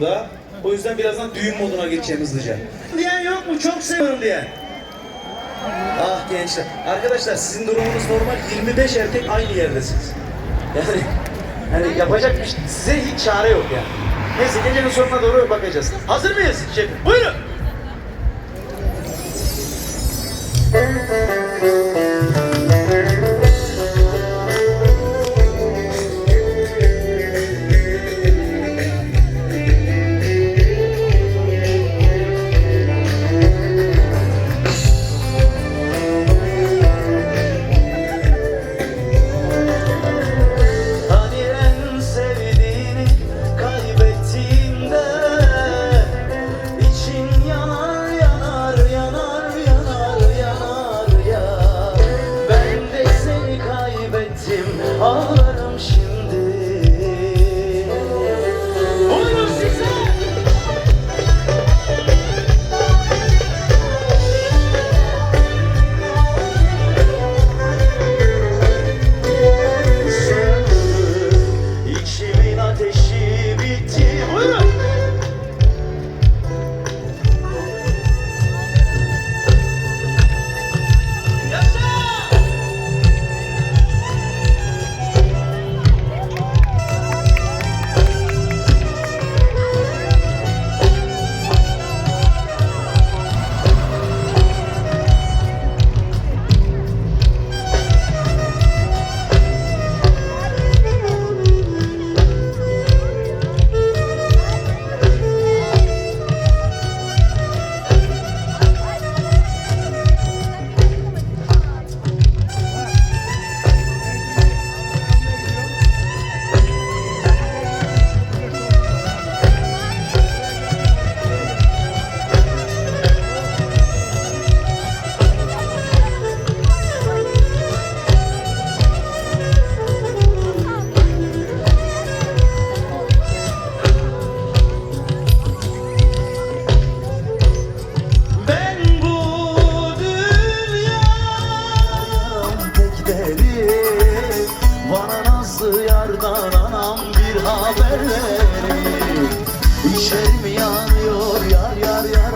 durumda. O yüzden birazdan düğün moduna geçeceğim hızlıca. Diyen yok mu? Çok seviyorum diye. Ah gençler. Arkadaşlar sizin durumunuz normal. 25 erkek aynı yerdesiniz. Yani hani yapacak bir şey, size hiç çare yok yani. Neyse gecenin sonuna doğru bakacağız. Hazır mıyız şefim? Buyurun. Oh. yardan anam bir haber verin İçerim yanıyor yar yar yar.